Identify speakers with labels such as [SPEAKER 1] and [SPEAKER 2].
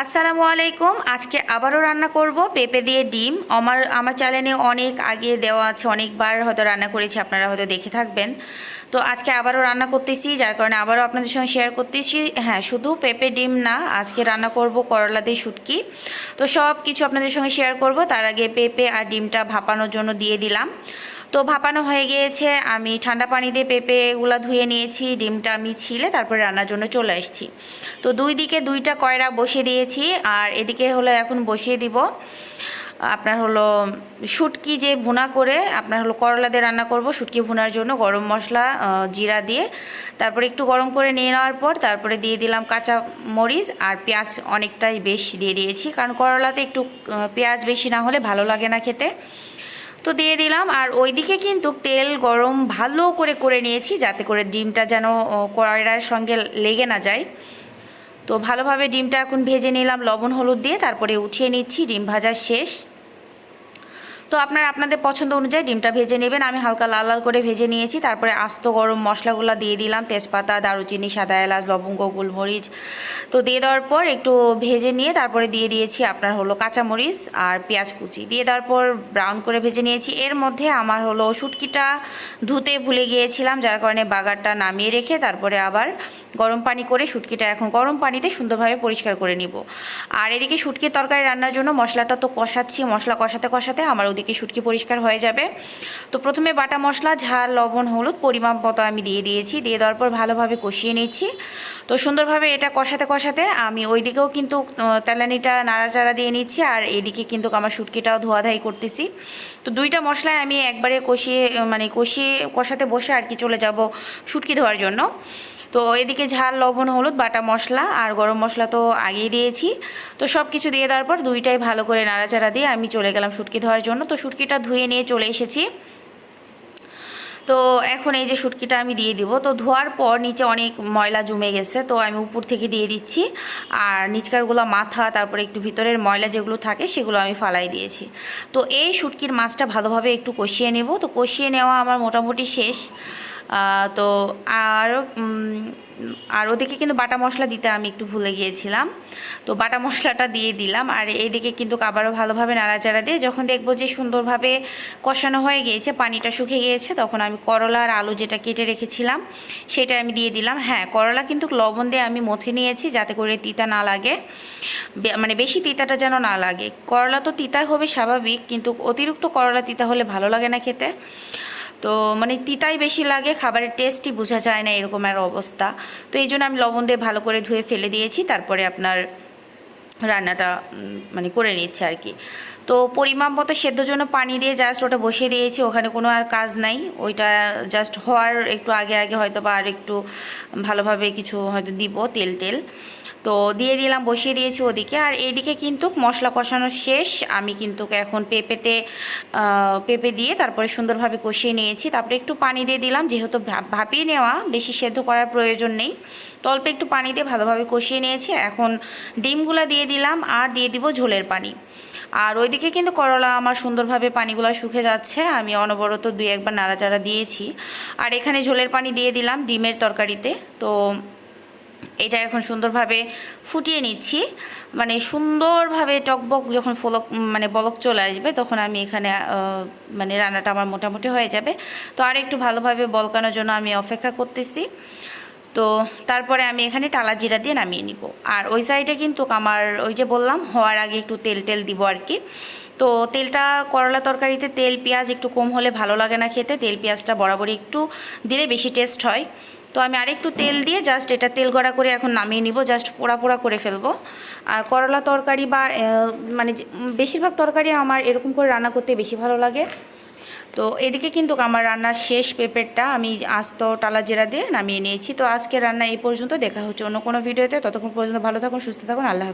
[SPEAKER 1] আসসালামু আলাইকুম। আজকে আবারও রান্না করব। পেঁপে দিয়ে ডিম। আমার আমার চ্যানেলে অনেক আগে দেওয়া আছে, অনেকবার হয়তো রান্না করেছি, আপনারা হয়তো দেখে থাকবেন। তো আজকে আবারও রান্না করতেছি, যার কারণে আবারও আপনাদের সঙ্গে শেয়ার করতেছি। হ্যাঁ শুধু পেঁপে, ডিম না, আজকে রান্না করব করলা দিয়ে শুটকি। তো সব কিছু আপনাদের সঙ্গে শেয়ার করব। তার আগে পেঁপে আর ডিমটা ভাপানোর জন্য দিয়ে দিলাম। তো ভাপানো হয়ে গিয়েছে। আমি ঠান্ডা পানি দিয়ে পেঁপেগুলো ধুয়ে নিয়েছি, ডিমটা আমি ছিলে তারপরে রান্নার জন্য চলে এসেছি তো দুই দিকে দুইটা কয়রা বসিয়ে দিয়েছি আর এদিকে হলো এখন বসিয়ে দিব। আপনার হলো শুটকি যে ভুনা করে, আপনার হলো করলা দিয়ে রান্না করব, শুটকি ভুনার জন্য গরম মশলা জিরা দিয়ে। তারপরে একটু গরম করে নিয়ে নেওয়ার পর তারপরে দিয়ে দিলাম কাঁচা মরিচ আর পেঁয়াজ অনেকটাই বেশি দিয়ে দিয়েছি। কারণ করলাতে একটু পেঁয়াজ বেশি না হলে ভালো লাগে না খেতে। তো দিয়ে দিলাম। আর ওইদিকে কিন্তু তেল গরম ভালো করে করে নিয়েছি, যাতে করে ডিমটা যেন কড়াইটার সঙ্গে লেগে না যায়। তো ভালোভাবে ডিমটা এখন ভেজে নিলাম, লবণ, হলুদ দিয়ে। তারপরে উঠিয়ে নিচ্ছি, ডিম ভাজা শেষ। তো আপনারা আপনাদের পছন্দ অনুযায়ী ডিমটা ভেজে নেবেন। আমি হালকা লাল লাল করে ভেজে নিয়েছি। তারপরে আস্ত গরম মশলাগুলো দিয়ে দিলাম। তেজপাতা, দারুচিনি, সাদা এলাচ, লবঙ্গ, গোলমরিচ। তো দিয়ে দেওয়ার পর একটু ভেজে নিয়ে তারপরে দিয়ে দিয়েছি আপনার হলো কাঁচামরিচ আর পেঁয়াজ কুচি। দিয়ে দেওয়ার পর ব্রাউন করে ভেজে নিয়েছি। এর মধ্যে আমার হলো শুটকিটা ধুতে ভুলে গিয়েছিলাম, যার কারণে বাগারটা নামিয়ে রেখে তারপরে আবার গরম পানি করে শুটকিটা এখন গরম পানিতে সুন্দরভাবে পরিষ্কার করে নিব। আর এদিকে শুটকির তরকারি রান্নার জন্য মশলাটা তো কষাচ্ছি। মশলা কষাতে কষাতে আমার ওদিকে শুটকি পরিষ্কার হয়ে যাবে। তো প্রথমে বাটা মশলা, ঝাল, লবণ, হলুদ পরিমাপ মতো আমি দিয়ে দিয়েছি। দিয়ে দেওয়ার পর ভালোভাবে কষিয়ে নিচ্ছি। তো সুন্দরভাবে এটা কষাতে কষাতে আমি ওইদিকেও কিন্তু তেলানিটা নাড়াচাড়া দিয়ে নিচ্ছি আর এদিকে কিন্তু আমার শুটকিটাও ধোয়াধাই করতেছি। তো দুইটা মশলায় আমি একবারে কষিয়ে মানে কষিয়ে কষাতে বসে আর কি চলে যাব শুটকি ধোয়ার জন্য। তো এদিকে ঝাল, লবণ, হলুদ, বাটা মশলা আর গরম মশলা তো আগেই দিয়েছি। তো সব কিছু দিয়ে দেওয়ার পর দুইটাই ভালো করে নাড়াচাড়া দিয়ে আমি চলে গেলাম শুটকি ধোয়ার জন্য। তো শুটকিটা ধুয়ে নিয়ে চলে এসেছি। তো এখন এই যে শুটকিটা আমি দিয়ে দিব। তো ধোয়ার পর নিচে অনেক ময়লা জমে গেছে, তো আমি উপর থেকে দিয়ে দিচ্ছি। আর নিচকারগুলো মাথা, তারপরে একটু ভিতরের ময়লা যেগুলো থাকে সেগুলো আমি ফালাই দিয়েছি। তো এই শুটকির মাছটা ভালোভাবে একটু কষিয়ে নেব। তো কষিয়ে নেওয়া আমার মোটামুটি শেষ। তো আরও আর ওদিকে কিন্তু বাটা মশলা দিতে আমি একটু ভুলে গিয়েছিলাম। তো বাটা মশলাটা দিয়ে দিলাম। আর এইদিকে কিন্তু আবারও ভালোভাবে নাড়াচাড়া দিয়ে যখন দেখব যে সুন্দরভাবে কষানো হয়ে গিয়েছে, পানিটা শুকিয়ে গিয়েছে, তখন আমি করলা আর আলু যেটা কেটে রেখেছিলাম, সেটা আমি দিয়ে দিলাম। হ্যাঁ করলা কিন্তু লবণ দিয়ে আমি মথে নিয়েছি যাতে করে তিতা না লাগে। মানে বেশি তিতাটা যেন না লাগে। করলা তো তিতা হবে স্বাভাবিক, কিন্তু অতিরিক্ত করলা তিতা হলে ভালো লাগে না খেতে। তো মানে তিতাই বেশি লাগে, খাবারের টেস্টই বোঝা যায় না এরকম আর অবস্থা। তো এই জন্য আমি লবণ দিয়ে ভালো করে ধুয়ে ফেলে দিয়েছি, তারপরে আপনার রান্নাটা মানে করে নিচ্ছে আর কি। তো পরিমাপ মতো সেদ্ধর জন্য পানি দিয়ে জাস্ট ওটা বসিয়ে দিয়েছি, ওখানে কোনো আর কাজ নাই। ওইটা জাস্ট হওয়ার একটু আগে আগে হয়তো বা আর একটু ভালোভাবে কিছু হয়তো দিব তেল টেল তো দিয়ে দিলাম, বসিয়ে দিয়েছি ওদিকে। আর এইদিকে কিন্তু মশলা কষানো শেষ। আমি কিন্তু এখন পেঁপেতে পেঁপে দিয়ে তারপরে সুন্দরভাবে কষিয়ে নিয়েছি। তারপরে একটু পানি দিয়ে দিলাম, যেহেতু ভাপিয়ে নেওয়া, বেশি সেদ্ধ করার প্রয়োজন নেই। তো একটু পানি দিয়ে ভালোভাবে কষিয়ে নিয়েছি। এখন ডিমগুলা দিয়ে দিলাম আর দিয়ে দিব ঝোলের পানি। আর ওইদিকে কিন্তু করলা, আমার সুন্দরভাবে পানিগুলো শুকে যাচ্ছে। আমি অনবরত দুই একবার নাড়াচাড়া দিয়েছি। আর এখানে ঝোলের পানি দিয়ে দিলাম ডিমের তরকারিতে। তো এটা এখন সুন্দরভাবে ফুটিয়ে নিচ্ছি। মানে সুন্দরভাবে টকবক যখন ফলক মানে বলক চলে আসবে, তখন আমি এখানে মানে রান্নাটা আমার মোটামুটি হয়ে যাবে। তো আর একটু ভালোভাবে বলকানোর জন্য আমি অপেক্ষা করতেছি। তো তারপরে আমি এখানে টালা জিরা দিয়ে নামিয়ে নিব। আর ওই সাইডে কিন্তু আমার, ওই যে বললাম, হওয়ার আগে একটু তেল টেল দিব আর কি। তো তেলটা করলা তরকারিতে তেল, পেঁয়াজ একটু কম হলে ভালো লাগে না খেতে। তেল, পেঁয়াজটা বরাবরই একটু দিলে বেশি টেস্ট হয়। তো আমি আরেকটু তেল দিয়ে জাস্ট এটা তেল গড়া করে এখন নামিয়ে নিব জাস্ট পোড়া পোড়া করে ফেলব। আর করলা তরকারি বা মানে বেশিরভাগ তরকারি আমার এরকম করে রান্না করতে বেশি ভালো লাগে। তো এদিকে কিন্তু আমার রান্নার শেষ পেঁপেরটা আমি আজ তো টালা জেরা দিয়ে নামিয়ে নিয়েছি। তো আজকে রান্না এই পর্যন্ত, দেখা হচ্ছে অন্য কোনো ভিডিওতে। ততক্ষণ পর্যন্ত ভালো থাকুন, সুস্থ থাকুন, আল্লাহ।